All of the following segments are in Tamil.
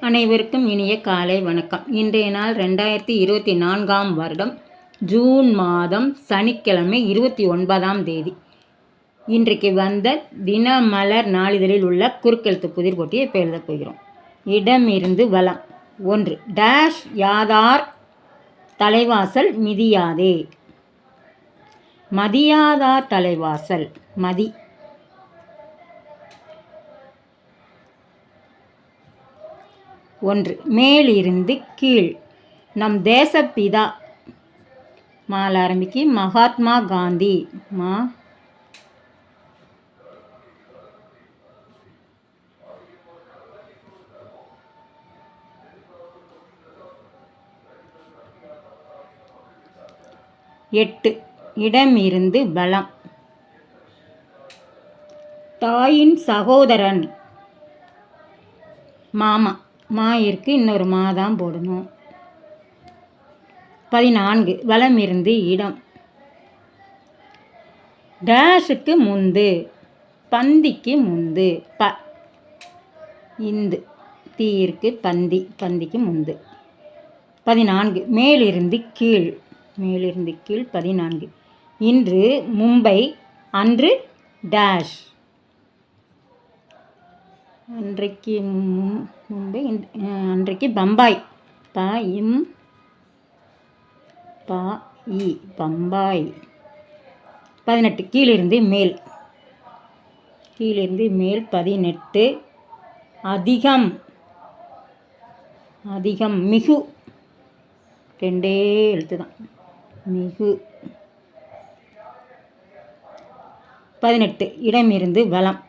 அனைவருக்கும் இனிய காலை வணக்கம். இன்றைய நாள் ரெண்டாயிரத்தி இருபத்தி நான்காம் வருடம் ஜூன் மாதம் சனிக்கிழமை இருபத்தி ஒன்பதாம் தேதி. இன்றைக்கு வந்த தினமலர் நாளிதழில் உள்ள குறுக்கெழுத்து புதிர் போட்டியை இப்போ எழுதப் போகிறோம். இடமிருந்து வளம் ஒன்று டேஷ் யாதார் தலைவாசல் மிதியாதே. மதியாதார் தலைவாசல் மதி. ஒன்று. மேலிருந்து கீழ். நம் தேசப்பிதா. மால ஆரம்பிக்கு. மகாத்மா காந்தி. மா. எட்டு. இடமிருந்து பலம். தாயின் சகோதரன். மாமா. மாயிற்கு இன்னொரு மா தான் போடணும். பதினான்கு வளம் இருந்து இடம். டேஷுக்கு முந்து பந்திக்கு முந்து ப இந்து தீயிற்கு பந்தி பந்திக்கு முந்து. பதினான்கு மேலிருந்து கீழ் மேலிருந்து கீழ் பதினான்கு. இன்று மும்பை அன்று டேஷ். அன்றைக்கு மு- மும்பை அன்றைக்கு பம்பாய். ப இம் ப இ பம்பாய். பதினெட்டு கீழிருந்து மேல். கீழிருந்து மேல் பதினெட்டு. அதிகம். அதிகம். மிகு. ரெண்டே எழுத்து தான். மிகு. பதினெட்டு இடமிருந்து வளம்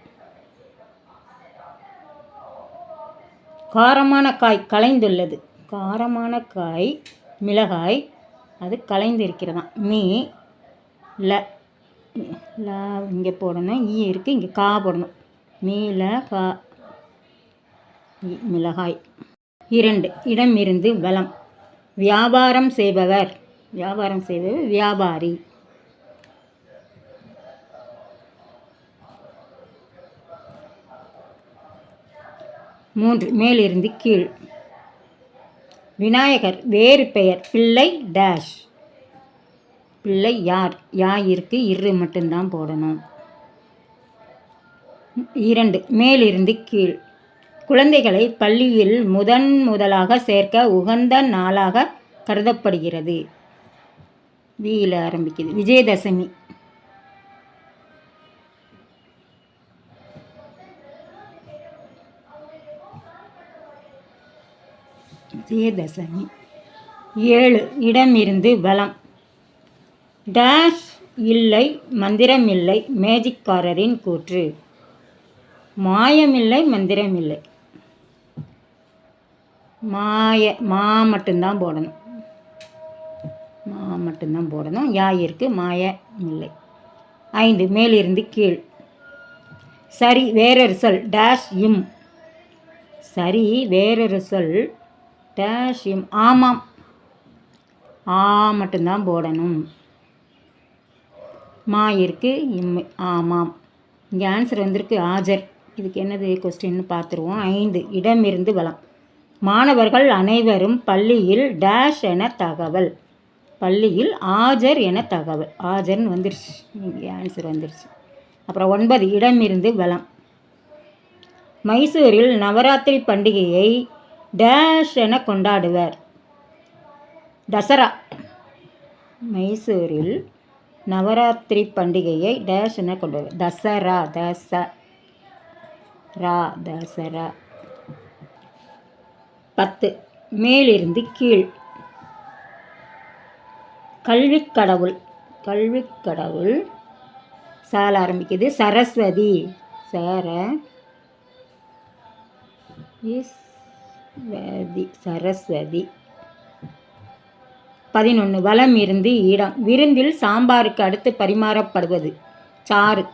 காரமான காய் கலைந்துள்ளது காரமான காய் மிளகாய் அது கலைந்து இருக்கிறதாம் மீ ல ல இங்கே போடணும் ஈ இருக்குது இங்கே கா போடணும். மீல கா மிளகாய். இரண்டு இடமிருந்து வளம். வியாபாரம் செய்பவர். வியாபாரம் செய்பவர் வியாபாரி. மூன்று மேலிருந்து கீழ். விநாயகர் வேறு பெயர் பிள்ளை டேஷ் பிள்ளை யார்? யாயிற்கு இரு மட்டும்தான் போடணும். இரண்டு மேலிருந்து கீழ். குழந்தைகளை பள்ளியில் முதன் முதலாக சேர்க்க உகந்த நாளாக கருதப்படுகிறது. வீல ஆரம்பிக்குது. விஜயதசமி. விஜயதசமி ஏழு இடமிருந்து பலம் டேஷ் இல்லை மந்திரமில்லை மேஜிக்காரரின் கூற்று. மாயமில்லை மந்திரமில்லை மாய மா மட்டும்தான் போடணும். மா மட்டும்தான் போடணும். யாயிற்கு மாய இல்லை ஐந்து மேலிருந்து கீழ். சரி வேறொரு சொல். டேஷ் இம். சரி வேறொரு சொல். டேஷ் இம் ஆமாம். ஆ மட்டும்தான் போடணும். மா இருக்குது இம்மை ஆமாம். இங்கே ஆன்சர் வந்திருக்கு ஆஜர். இதுக்கு என்னது கொஸ்டின்னு பார்த்துருவோம். ஐந்து இடமிருந்து வளம் மாணவர்கள் அனைவரும் பள்ளியில் டேஷ் என தகவல். பள்ளியில் ஆஜர் என தகவல். ஆஜர்னு வந்துருச்சு. இங்கே ஆன்சர் வந்துருச்சு. அப்புறம் ஒன்பது இடமிருந்து வளம் மைசூரில் நவராத்திரி பண்டிகையை டேஷ் என கொண்டாடுவர். தசரா. மைசூரில் நவராத்திரி பண்டிகையை டேஷ் என கொண்டாடுவர். தசரா தச ரா தசரா. பத்து. மேலிருந்து கீழ். கல்விக்கடவுள். கல்விக்கடவுள் சால ஆரம்பிக்குது. சரஸ்வதி. சர வதி சரஸ்வதி. பதினொன்று வளம் இருந்து இடம். விருந்தில் சாம்பாருக்கு அடுத்து பரிமாறப்படுவது. சாறு.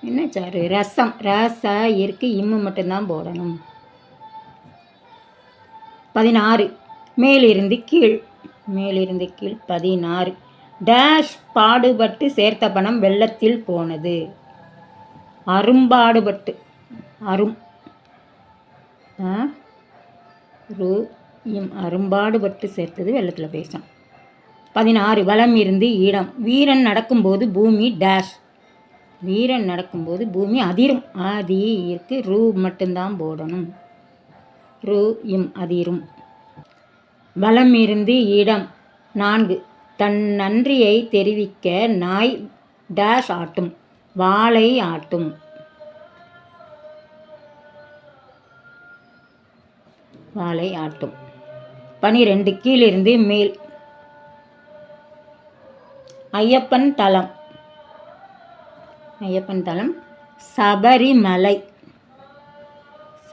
என்ன சாறு? ரசம். ரச இருக்கு இம்மு மட்டும்தான் போடணும். பதினாறு மேலிருந்து கீழ். மேலிருந்து கீழ் பதினாறு. டேஷ் பாடுபட்டு சேர்த்த பணம் வெள்ளத்தில் போனது. அரும்பாடுபட்டு. அரும். ஆ? ரு இம் அரும்பாடுபட்டு சேர்த்தது வெள்ளத்தில் பேசும். பதினாறு வளம் இருந்து இடம். வீரன் நடக்கும்போது பூமி டேஷ் வீரன் நடக்கும்போது பூமி அதிரும். ஆதி இருக்கு ரூ மட்டும்தான் போடணும். ரூ இம் அதிரும். வளம் இருந்து இடம். நான்கு தன் நன்றியை தெரிவிக்க நாய் டேஷ் ஆட்டும். வாளை ஆட்டும். வாளை ஆட்டும். பனிரெண்டு கீழிருந்து மேல். ஐயப்பன் தலம். ஐயப்பன் தலம். சபரிமலை.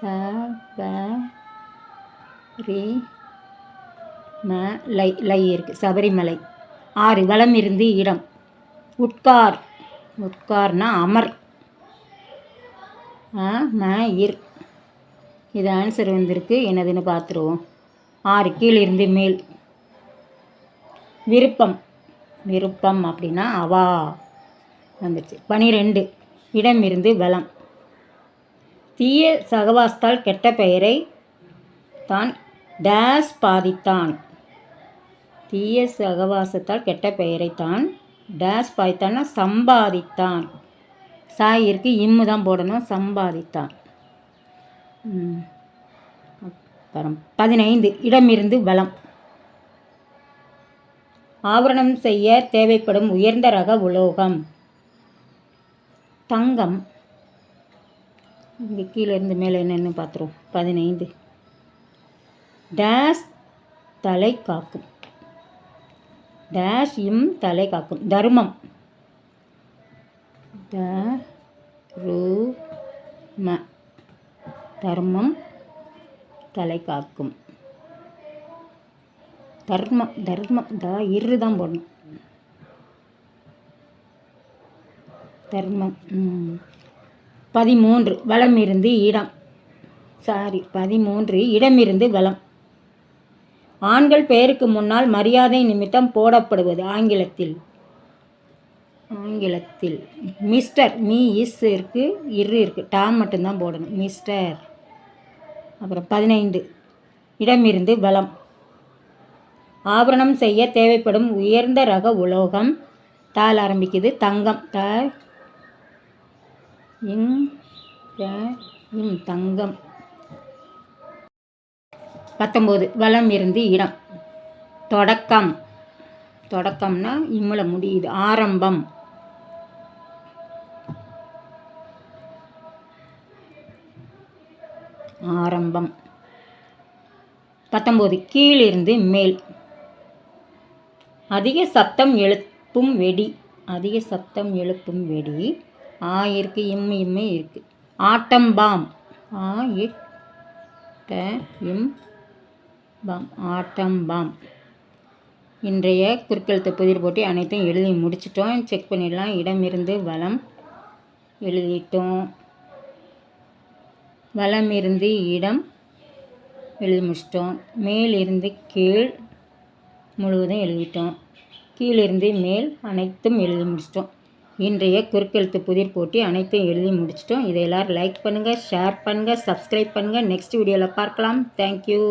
சபரிமலை லை இருக்கு. சபரிமலை. ஆறு வளம் இருந்து இடம். உட்கார். உட்கார்னா அமர். ஆ ம இர். இது ஆன்சர் வந்திருக்கு. என்னதுன்னு பார்த்துருவோம் ஆறு கீழிருந்து மேல். விருப்பம். விருப்பம் அப்படின்னா அவா. வந்துடுச்சு பனிரெண்டு. இடம் இருந்து வளம். தீய சகவாசத்தால் கெட்ட பெயரை தான் டேஸ் பாதித்தான். தீய சகவாசத்தால் கெட்ட பெயரை தான் டேஸ் பாதித்தான்னா சம்பாதித்தான். சாயிற்கு இம்மு தான் போடணும். சம்பாதித்தான். அப்புறம் பதினைந்து. இடமிருந்து வளம் ஆவரணம் செய்ய தேவைப்படும் உயர்ந்த ரக உலோகம். தங்கம். இங்கே கீழே இருந்து மேலே என்னென்னு பார்த்துருவோம் பதினைந்து. டேஷ் தலை காக்கும் டேஷ் இம் தலை காக்கும் தர்மம். த ரு ம. தர்மம் தலை காக்கும் தர்மம் தர்மம் த இரு தான் போடணும். தர்மம் பதிமூன்று வளம் இருந்து இடம். சாரி பதிமூன்று இடமிருந்து வளம். ஆண்கள் பெயருக்கு முன்னால் மரியாதை நிமித்தம் போடப்படுவது ஆங்கிலத்தில். ஆங்கிலத்தில். மிஸ்டர் மீ இஸ் இருக்கு இரு இருக்கு. டாம் மட்டும்தான் போடணும். மிஸ்டர். அப்புறம் பதினைந்து. இடமிருந்து வளம். ஆபரணம் செய்ய தேவைப்படும் உயர்ந்த ரக உலோகம் தால் ஆரம்பிக்குது. தங்கம். த இங் இம் தங்கம். பத்தொம்போது. வளம் இருந்து இடம். தொடக்கம். தொடக்கம்னா இம்முல முடியுது. ஆரம்பம். ஆரம்பம். பத்தொம்போது கீழிருந்து மேல். அதிக சத்தம் எழுப்பும் வெடி அதிக சத்தம் எழுப்பும் வெடி. ஆ இருக்கு இம் இம்மு இருக்கு. ஆட்டம்பாம் ஆ இட் ட இம் பாம். இன்றைய குறுக்கெழுத்து புதிர் போட்டி அனைத்தும் எழுதி முடிச்சிட்டோம். செக் பண்ணிடலாம். இடமிருந்து வளம் எழுதிட்டோம். வலமிருந்து இடம் எழுதி முடிச்சிட்டோம் மேலிருந்து கீழ் முழுவதும் எழுதிட்டோம். கீழிருந்து மேல் அனைத்தும் எழுதி முடிச்சிட்டோம். இன்றைய குறுக்கெழுத்து புதிர் போட்டி அனைத்தும் எழுதி முடிச்சிட்டோம். இதை எல்லோரும் லைக் பண்ணுங்கள் ஷேர் பண்ணுங்கள் சப்ஸ்கிரைப் பண்ணுங்கள் நெக்ஸ்ட் வீடியோவில் பார்க்கலாம். தேங்க்யூ